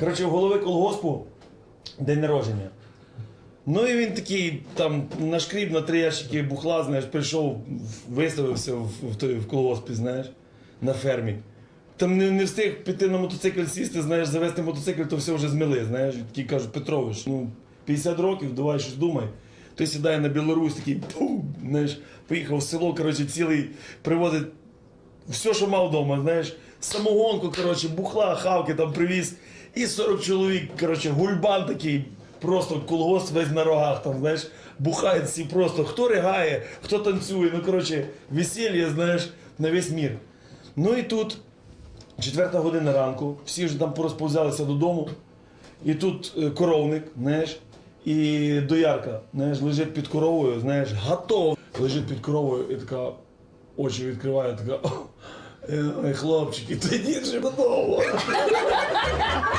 Коротше, у голови колгоспу день народження. Ну і він такий там нашкріб на три ящики бухла, знаєш, прийшов, виставився в, в, той- в колгоспі, знаєш, на фермі. Там не, не встиг піти на мотоцикл сісти, знаєш, завести мотоцикл, то все вже змили. Знаєш, такі кажуть, Петрович, ну 50 років, давай щось думай. Той сідає на Білорусь, такий пум, знаєш, поїхав в село, коротше, цілий привозить все, що мав вдома, знаєш, самогонку, коротше, бухла, хавки там привіз. І 40 чоловік, коротше, гульбан такий, просто колгосп весь на рогах, там, знаєш, бухають всі просто, хто ригає, хто танцює, ну, коротше, весілля, знаєш, на весь мір. Ну і тут, четверта година ранку, всі вже там порозповзалися додому, і тут е, коровник, знаєш, і доярка, знаєш, лежить під коровою, знаєш, готов. Лежить під коровою і така очі відкриває, така. «О, е, Ой, хлопчики, тоді ж готово.